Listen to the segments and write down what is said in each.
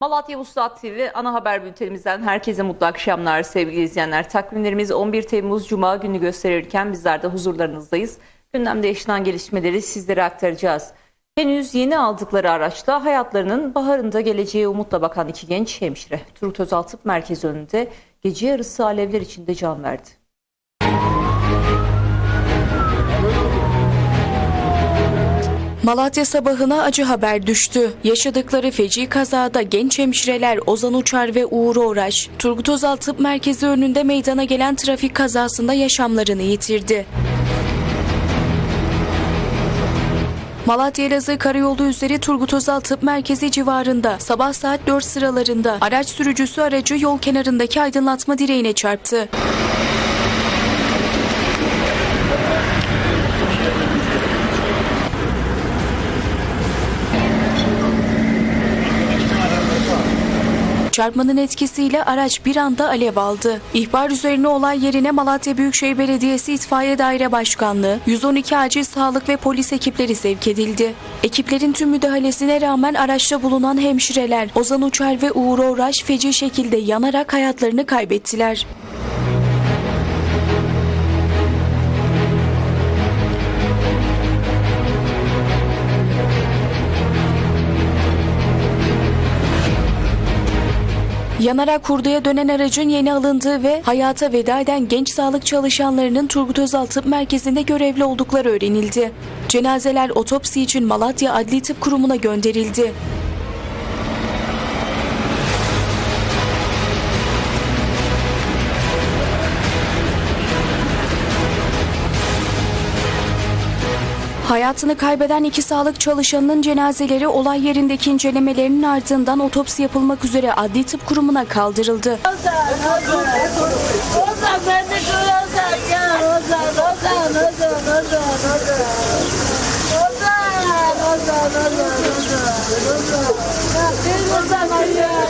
Malatya Vuslat TV ana haber bültenimizden herkese mutlu akşamlar sevgili izleyenler. Takvimlerimiz 11 Temmuz Cuma günü gösterirken bizler de huzurlarınızdayız. Gündemde yaşanan gelişmeleri sizlere aktaracağız. Henüz yeni aldıkları araçla hayatlarının baharında geleceğe umutla bakan iki genç hemşire Turgut Özal Tıp önünde gece yarısı alevler içinde can verdi. Malatya sabahına acı haber düştü. Yaşadıkları feci kazada genç hemşireler Ozan Uçar ve Uğur Uğraş, Turgut Özal Tıp Merkezi önünde meydana gelen trafik kazasında yaşamlarını yitirdi. Malatya Elazığ Karayolu üzeri Turgut Özal Tıp Merkezi civarında sabah saat 4 sıralarında araç sürücüsü aracı yol kenarındaki aydınlatma direğine çarptı. Çarpmanın etkisiyle araç bir anda alev aldı. İhbar üzerine olay yerine Malatya Büyükşehir Belediyesi İtfaiye Daire Başkanlığı, 112 acil sağlık ve polis ekipleri sevk edildi. Ekiplerin tüm müdahalesine rağmen araçta bulunan hemşireler Ozan Uçar ve Uğur Uğraş feci şekilde yanarak hayatlarını kaybettiler. Yanarak hurdaya dönen aracın yeni alındığı ve hayata veda eden genç sağlık çalışanlarının Turgut Özal Tıp Merkezi'nde görevli oldukları öğrenildi. Cenazeler otopsi için Malatya Adli Tıp Kurumu'na gönderildi. Hayatını kaybeden iki sağlık çalışanının cenazeleri olay yerindeki incelemelerinin ardından otopsi yapılmak üzere Adli Tıp Kurumu'na kaldırıldı Ozan, Ozan, Ozan. Ozan, Ozan, Ozan, Ozan, Ozan. Biz Ozan arıyoruz.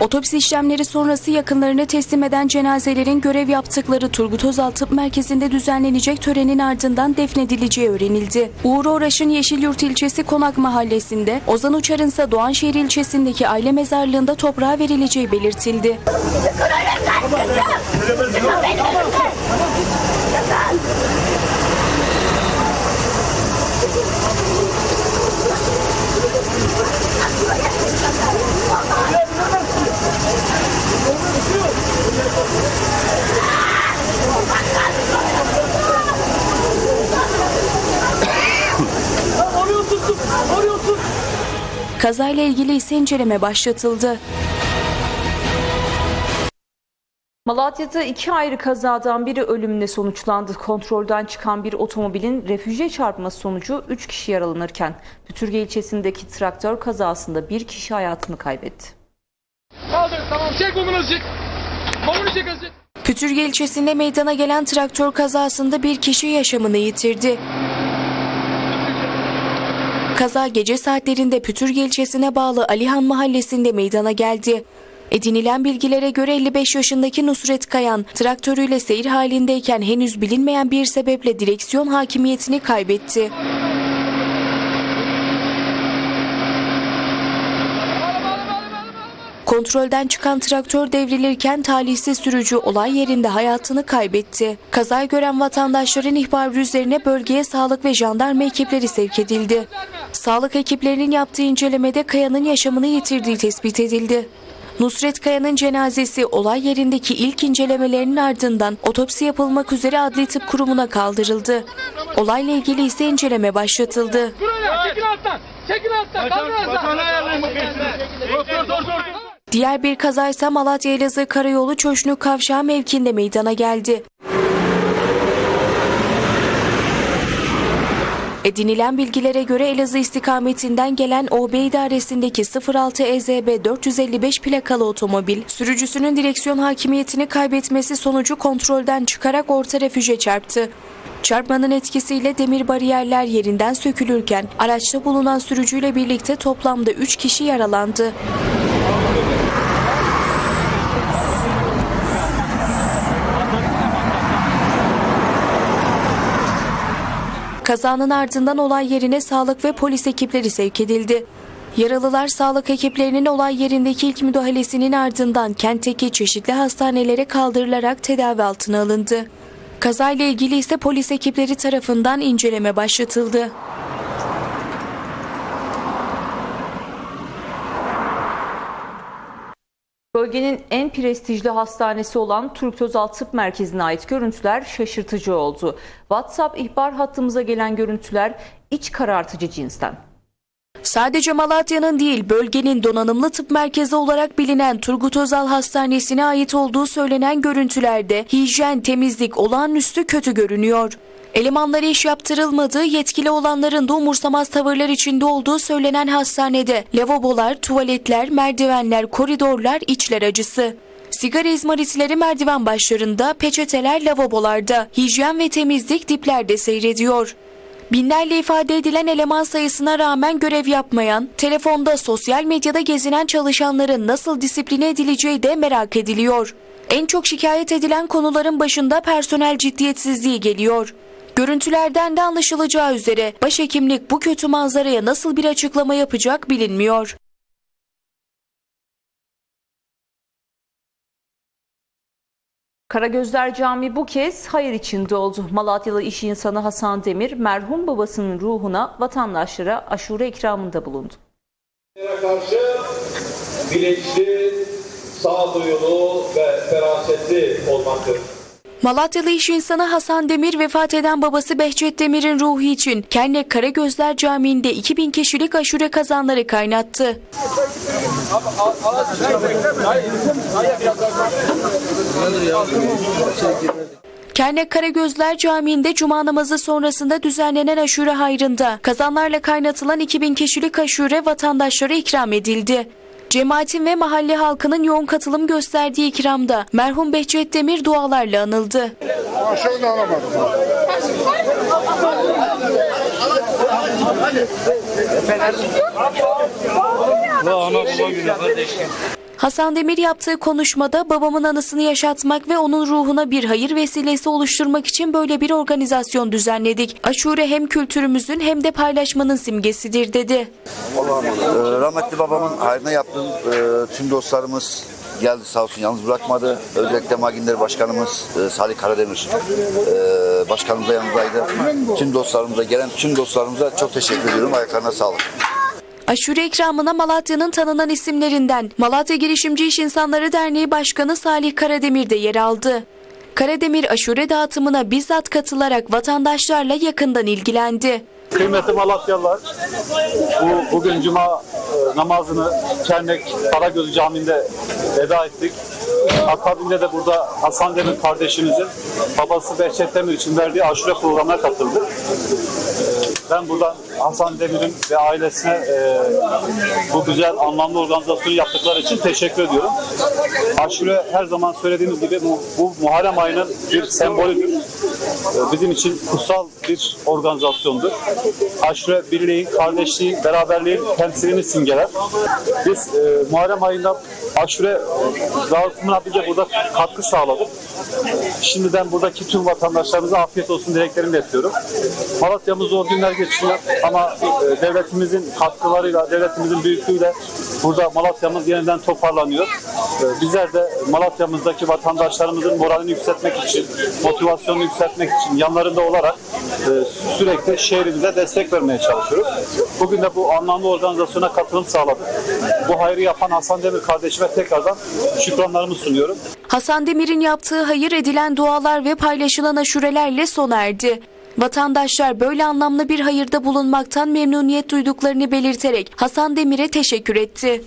Otopsi işlemleri sonrası yakınlarını teslim eden cenazelerin görev yaptıkları Turgut Özal Tıp Merkezi'nde düzenlenecek törenin ardından defnedileceği öğrenildi. Uğur Oraş'ın Yeşilyurt ilçesi Konak mahallesinde, Ozan Uçar'ın ise Doğanşehir ilçesindeki aile mezarlığında toprağa verileceği belirtildi. Kazayla ilgili ise inceleme başlatıldı. Malatya'da iki ayrı kazadan biri ölümle sonuçlandı. Kontrolden çıkan bir otomobilin refüje çarpması sonucu 3 kişi yaralanırken Pütürge ilçesindeki traktör kazasında bir kişi hayatını kaybetti. Kaldır tamam çek kolunu azıcık. Pütürge ilçesinde meydana gelen traktör kazasında bir kişi yaşamını yitirdi. Kaza gece saatlerinde Pütürge ilçesine bağlı Alihan mahallesinde meydana geldi. Edinilen bilgilere göre 55 yaşındaki Nusret Kayan traktörüyle seyir halindeyken henüz bilinmeyen bir sebeple direksiyon hakimiyetini kaybetti. Kontrolden çıkan traktör devrilirken talihsiz sürücü olay yerinde hayatını kaybetti. Kazayı gören vatandaşların ihbarı üzerine bölgeye sağlık ve jandarma ekipleri sevk edildi. Sağlık ekiplerinin yaptığı incelemede Kaya'nın yaşamını yitirdiği tespit edildi. Nusret Kaya'nın cenazesi olay yerindeki ilk incelemelerinin ardından otopsi yapılmak üzere Adli Tıp Kurumu'na kaldırıldı. Olayla ilgili ise inceleme başlatıldı. Çekil alttan. Çekil alttan. Kaldır alttan. Dur dur dur. Diğer bir kaza ise Malatya Elazığ Karayolu Çoşnuk Kavşağı mevkinde meydana geldi. Edinilen bilgilere göre Elazığ istikametinden gelen OB idaresindeki 06 EZB 455 plakalı otomobil, sürücüsünün direksiyon hakimiyetini kaybetmesi sonucu kontrolden çıkarak orta refüje çarptı. Çarpmanın etkisiyle demir bariyerler yerinden sökülürken araçta bulunan sürücüyle birlikte toplamda 3 kişi yaralandı. Kazanın ardından olay yerine sağlık ve polis ekipleri sevk edildi. Yaralılar sağlık ekiplerinin olay yerindeki ilk müdahalesinin ardından kentteki çeşitli hastanelere kaldırılarak tedavi altına alındı. Kazayla ilgili ise polis ekipleri tarafından inceleme başlatıldı. Bölgenin en prestijli hastanesi olan Türk Özal Tıp Merkezi'ne ait görüntüler şaşırtıcı oldu. WhatsApp ihbar hattımıza gelen görüntüler iç karartıcı cinsten. Sadece Malatya'nın değil bölgenin donanımlı tıp merkezi olarak bilinen Turgut Özal Hastanesi'ne ait olduğu söylenen görüntülerde hijyen, temizlik olağanüstü kötü görünüyor. Elemanlara iş yaptırılmadığı yetkili olanların da umursamaz tavırlar içinde olduğu söylenen hastanede lavabolar, tuvaletler, merdivenler, koridorlar içler acısı. Sigara izmaritleri merdiven başlarında, peçeteler lavabolarda, hijyen ve temizlik diplerde seyrediyor. Binlerle ifade edilen eleman sayısına rağmen görev yapmayan, telefonda sosyal medyada gezinen çalışanların nasıl disipline edileceği de merak ediliyor. En çok şikayet edilen konuların başında personel ciddiyetsizliği geliyor. Görüntülerden de anlaşılacağı üzere başhekimlik bu kötü manzaraya nasıl bir açıklama yapacak bilinmiyor. Karagözler Camii bu kez hayır içinde oldu. Malatyalı iş insanı Hasan Demir merhum babasının ruhuna vatandaşlara aşure ikramında bulundu. karşı bilinçli, sağduyulu ve ferasetli olmaktır. Malatyalı iş insanı Hasan Demir vefat eden babası Behçet Demir'in ruhu için Kernek Karagözler Camii'nde 2000 kişilik aşure kazanları kaynattı. Kernek Karagözler Camii'nde cuma namazı sonrasında düzenlenen aşure hayrında kazanlarla kaynatılan 2000 kişilik aşure vatandaşlara ikram edildi. Cemaatin ve mahalle halkının yoğun katılım gösterdiği ikramda merhum Behçet Demir dualarla anıldı. Alamadım. Hasan Demir yaptığı konuşmada babamın anısını yaşatmak ve onun ruhuna bir hayır vesilesi oluşturmak için böyle bir organizasyon düzenledik. Aşure hem kültürümüzün hem de paylaşmanın simgesidir dedi. Ee, rahmetli babamın hayrına yaptığım e, tüm dostlarımız geldi sağ olsun yalnız bırakmadı. Özellikle Maginler Başkanımız e, Salih Karademir e, Başkanımız da yanımızdaydı. Tüm dostlarımıza gelen tüm dostlarımıza çok teşekkür ediyorum. Ayaklarına sağlık. Aşure ikramına Malatya'nın tanınan isimlerinden Malatya Girişimci İş İnsanları Derneği Başkanı Salih Karademir de yer aldı. Karademir aşure dağıtımına bizzat katılarak vatandaşlarla yakından ilgilendi. Kıymetli Malatyalılar, bu bugün cuma e, namazını Kernek Karagöz Camii'nde eda ettik. Akabinde de burada Hasan Demir kardeşimizin babası Behçet Demir için verdiği aşure programına katıldık. Ben buradan Hasan Demir'in ve ailesine e, bu güzel anlamlı organizasyonu yaptıkları için teşekkür ediyorum. Aşure her zaman söylediğimiz gibi bu, bu Muharrem ayının bir sembolüdür. E, Bizim için kutsal bir organizasyondur. Aşure birliğin, kardeşliğin, beraberliğin temsilini simgeler. Biz e, Muharrem ayında aşure dağıtımına bize burada katkı sağladık. Şimdiden buradaki tüm vatandaşlarımıza afiyet olsun dileklerimi iletiyorum. Malatya'mız zor günler geçiriyor ama e, devletimizin katkılarıyla, devletimizin büyüklüğüyle burada Malatya'mız yeniden toparlanıyor. E, bizler de Malatya'mızdaki vatandaşlarımızın moralini yükseltmek için, motivasyonunu yükseltmek için yanlarında olarak e, sürekli şehrimize destek vermeye çalışıyoruz. Bugün de bu anlamlı organizasyona katılım sağladık. Bu hayrı yapan Hasan Demir kardeşime tekrardan şükranlarımı sunuyorum. Hasan Demir'in yaptığı hayır edilen dualar ve paylaşılan aşurelerle sona erdi. Vatandaşlar böyle anlamlı bir hayırda bulunmaktan memnuniyet duyduklarını belirterek Hasan Demir'e teşekkür etti.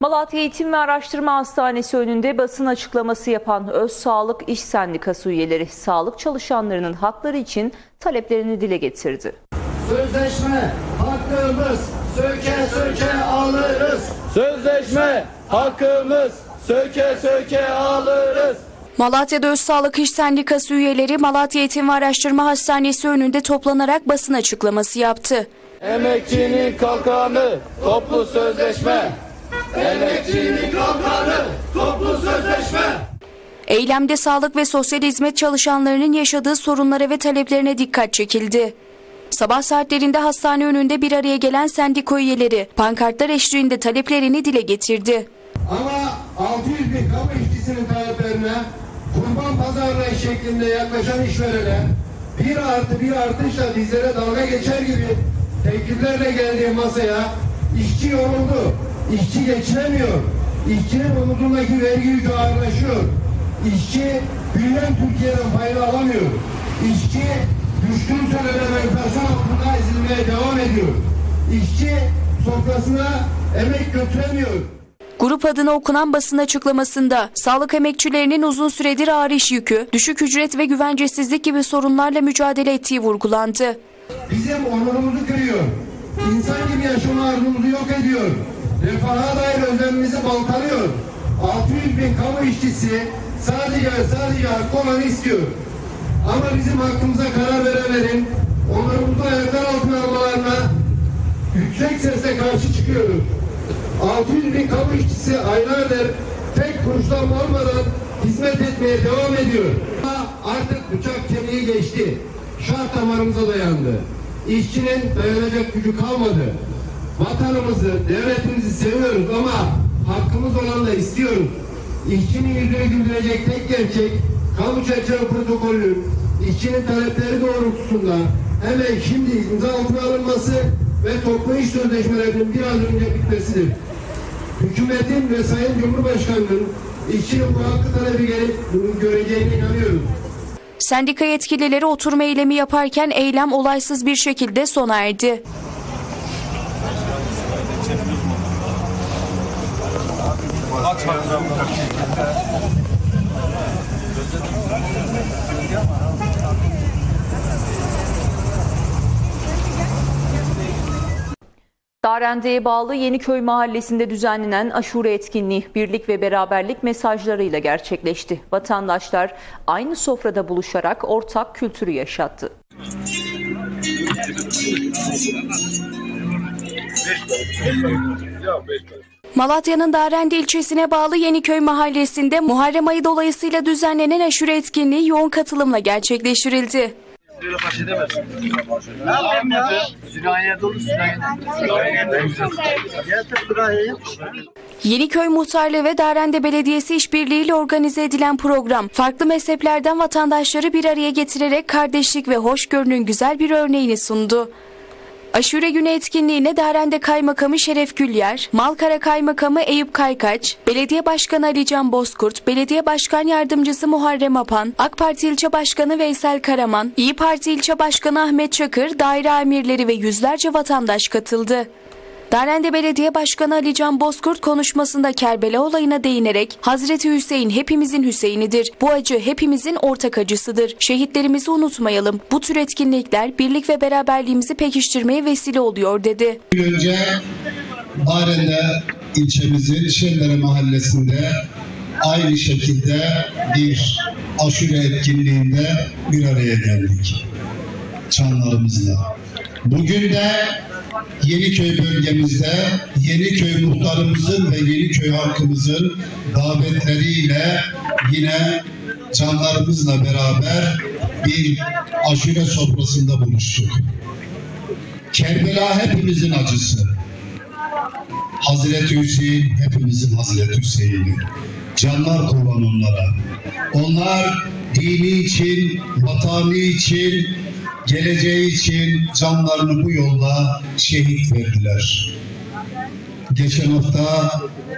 Malatya Eğitim ve Araştırma Hastanesi önünde basın açıklaması yapan Öz Sağlık İş Sendikası üyeleri sağlık çalışanlarının hakları için taleplerini dile getirdi. Sözleşme hakkımız söke söke alırız. Sözleşme hakkımız söke söke alırız. Malatya'da Öz Sağlık İş Sendikası üyeleri Malatya Eğitim ve Araştırma Hastanesi önünde toplanarak basın açıklaması yaptı. Emekçinin kalkanı toplu sözleşme. Emekçinin kalkanı toplu sözleşme. Eylemde sağlık ve sosyal hizmet çalışanlarının yaşadığı sorunlara ve taleplerine dikkat çekildi. Sabah saatlerinde hastane önünde bir araya gelen sendika üyeleri pankartlar eşliğinde taleplerini dile getirdi. Ama 600 bin kamu işçisinin taleplerine kurban pazarlığı şeklinde yaklaşan işverene bir artı bir artışla dizlere dalga geçer gibi tekliflerle geldiği masaya işçi yoruldu, işçi geçinemiyor, işçinin omuzundaki vergi yükü ağırlaşıyor, işçi büyüyen Türkiye'den payını alamıyor, işçi düştüğü söylenen enflasyon altında ezilmeye devam ediyor, işçi sofrasına emek götüremiyor. Grup adına okunan basın açıklamasında sağlık emekçilerinin uzun süredir ağır iş yükü, düşük ücret ve güvencesizlik gibi sorunlarla mücadele ettiği vurgulandı. Bizim onurumuzu kırıyor. İnsan gibi yaşama arzumuzu yok ediyor. Refaha dair özlemimizi baltalıyor. 600 bin kamu işçisi sadece ve sadece hakkı olanı istiyor. Ama bizim hakkımıza karar verenlerin onurumuzu ayaklar altına almalarına yüksek sesle karşı çıkıyoruz. 600 bin kamu işçisi aylardır tek kuruşlanma olmadan hizmet etmeye devam ediyor. Artık bıçak kemiği geçti. Şah damarımıza dayandı. İşçinin dayanacak gücü kalmadı. Vatanımızı, devletimizi seviyoruz ama hakkımız olan da istiyoruz. İşçinin yüzünü güldürecek tek gerçek kamu çerçeve protokolünün işçinin talepleri doğrultusunda hemen şimdi imza altına alınması ve toplu iş sözleşmelerinin bir an önce bitmesidir. Hükümetin ve Sayın Cumhurbaşkanı'nın işçinin bu hakkı talebi gelip bunu göreceğine inanıyoruz. Sendika yetkilileri oturma eylemi yaparken eylem olaysız bir şekilde sona erdi. Darende'ye bağlı Yeniköy mahallesinde düzenlenen aşure etkinliği birlik ve beraberlik mesajlarıyla gerçekleşti. Vatandaşlar aynı sofrada buluşarak ortak kültürü yaşattı. Malatya'nın Darende ilçesine bağlı Yeniköy mahallesinde Muharrem ayı dolayısıyla düzenlenen aşure etkinliği yoğun katılımla gerçekleştirildi. Yeniköy Muhtarlığı ve Darende Belediyesi işbirliğiyle organize edilen program, farklı mezheplerden vatandaşları bir araya getirerek kardeşlik ve hoşgörünün güzel bir örneğini sundu. Aşure Günü etkinliğine Darende Kaymakamı Şeref Gülyer, Malkara Kaymakamı Eyüp Kaykaç, Belediye Başkanı Ali Can Bozkurt, Belediye Başkan Yardımcısı Muharrem Apan, AK Parti İlçe Başkanı Veysel Karaman, İyi Parti İlçe Başkanı Ahmet Çakır, daire amirleri ve yüzlerce vatandaş katıldı. Darende Belediye Başkanı Ali Can Bozkurt konuşmasında Kerbela olayına değinerek Hazreti Hüseyin hepimizin Hüseyinidir. Bu acı hepimizin ortak acısıdır. Şehitlerimizi unutmayalım. Bu tür etkinlikler birlik ve beraberliğimizi pekiştirmeye vesile oluyor dedi. Önce Darende ilçemizin Şendere mahallesinde aynı şekilde bir aşure etkinliğinde bir araya geldik. Çanlarımızla. Bugün de Yeniköy bölgemizde Yeniköy muhtarımızın ve Yeniköy halkımızın davetleriyle yine canlarımızla beraber bir aşure sofrasında buluştuk. Kerbela hepimizin acısı. Hazreti Hüseyin hepimizin Hazreti Hüseyin'i. Canlar kurban onlara. Onlar dini için, vatanı için, geleceği için canlarını bu yolda şehit verdiler. Geçen hafta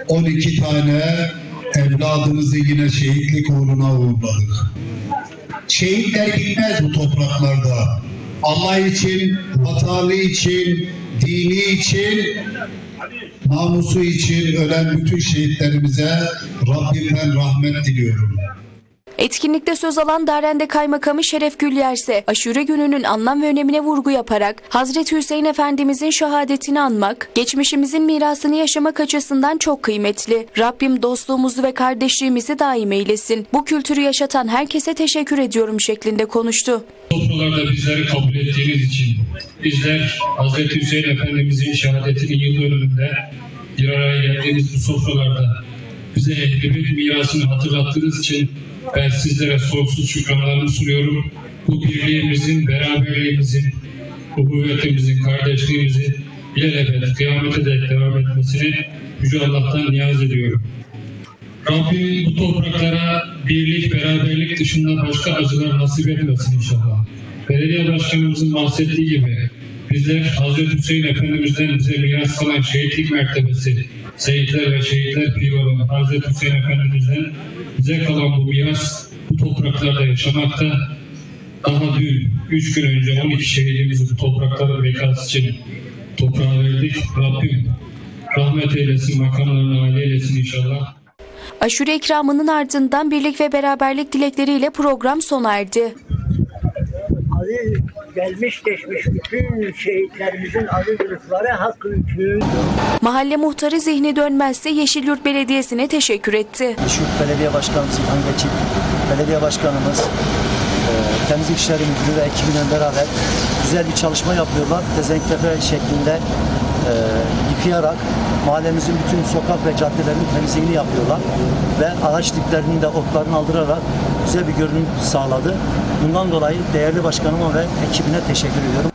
12 tane evladımızı yine şehitlik uğruna uğurladık. Şehitler gitmez bu topraklarda. Allah için, vatanı için, dini için, namusu için ölen bütün şehitlerimize Rabbimden rahmet diliyorum. Etkinlikte söz alan Darende Kaymakamı Şeref Gülyer ise aşure gününün anlam ve önemine vurgu yaparak Hazreti Hüseyin Efendimizin şehadetini anmak, geçmişimizin mirasını yaşamak açısından çok kıymetli. Rabbim dostluğumuzu ve kardeşliğimizi daim eylesin. Bu kültürü yaşatan herkese teşekkür ediyorum şeklinde konuştu. Sofralarda bizleri kabul ettiğiniz için bizler Hz. Hüseyin Efendimizin şehadetinin yıl dönümünde bir araya geldiğimiz bu sofralarda bize ehlibet mirasını hatırlattığınız için ben sizlere sonsuz şükranlarımı sunuyorum. Bu birliğimizin, beraberliğimizin, uhuvvetimizin, kardeşliğimizin ilelebet, kıyamete dek devam etmesini Yüce Allah'tan niyaz ediyorum. Rabbim bu topraklara birlik, beraberlik dışında başka acılar nasip etmesin inşallah. Belediye başkanımızın bahsettiği gibi bizler Hazreti Hüseyin Efendimiz'den bize miras kalan şehitlik mertebesi, şehitler ve şehitler piri olan Hazreti Hüseyin Efendimiz'den bize kalan bu miras bu topraklarda yaşamakta. Daha dün, üç gün önce 12 şehidimizi bu toprakların bekası için toprağa verdik. Rabbim rahmet eylesin, makamlarını âli eylesin inşallah. Aşure ikramının ardından birlik ve beraberlik dilekleriyle program sona erdi. Ali gelmiş geçmiş bütün şehitlerimizin adı yurtları hakkı için. Mahalle muhtarı zihni dönmezse Yeşilyurt Belediyesi'ne teşekkür etti. Yeşilyurt Belediye Başkanımız İlhan Geçik, Belediye Başkanımız, e, Temizlik İşleri Müdürü ve ekibiyle beraber güzel bir çalışma yapıyorlar. Dezenfekte şeklinde e, yıkayarak mahallemizin bütün sokak ve caddelerinin temizliğini yapıyorlar. Ve ağaç diplerini de otlarını aldırarak güzel bir görünüm sağladı. Bundan dolayı değerli başkanıma ve ekibine teşekkür ediyorum.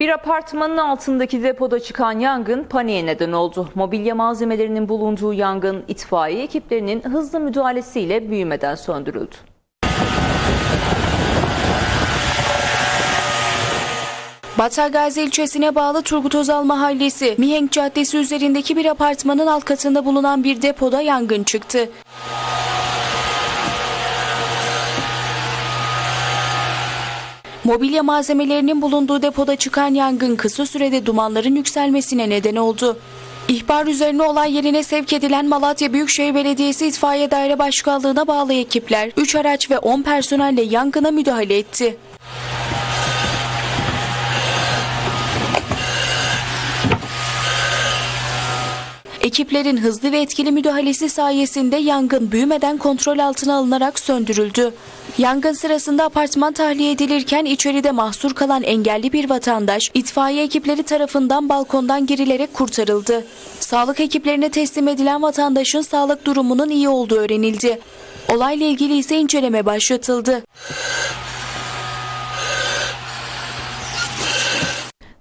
Bir apartmanın altındaki depoda çıkan yangın paniğe neden oldu. Mobilya malzemelerinin bulunduğu yangın itfaiye ekiplerinin hızlı müdahalesiyle büyümeden söndürüldü. Batagazi ilçesine bağlı Turgut Özal Mahallesi, Mihenk Caddesi üzerindeki bir apartmanın alt katında bulunan bir depoda yangın çıktı. Mobilya malzemelerinin bulunduğu depoda çıkan yangın kısa sürede dumanların yükselmesine neden oldu. İhbar üzerine olay yerine sevk edilen Malatya Büyükşehir Belediyesi İtfaiye Daire Başkanlığı'na bağlı ekipler 3 araç ve 10 personelle yangına müdahale etti. Ekiplerin hızlı ve etkili müdahalesi sayesinde yangın büyümeden kontrol altına alınarak söndürüldü. Yangın sırasında apartman tahliye edilirken içeride mahsur kalan engelli bir vatandaş itfaiye ekipleri tarafından balkondan girilerek kurtarıldı. Sağlık ekiplerine teslim edilen vatandaşın sağlık durumunun iyi olduğu öğrenildi. Olayla ilgili ise inceleme başlatıldı.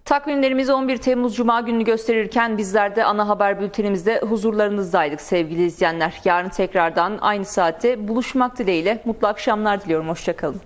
Takvimlerimiz 11 Temmuz Cuma gününü gösterirken bizler de ana haber bültenimizde huzurlarınızdaydık sevgili izleyenler. Yarın tekrardan aynı saatte buluşmak dileğiyle mutlu akşamlar diliyorum. Hoşçakalın.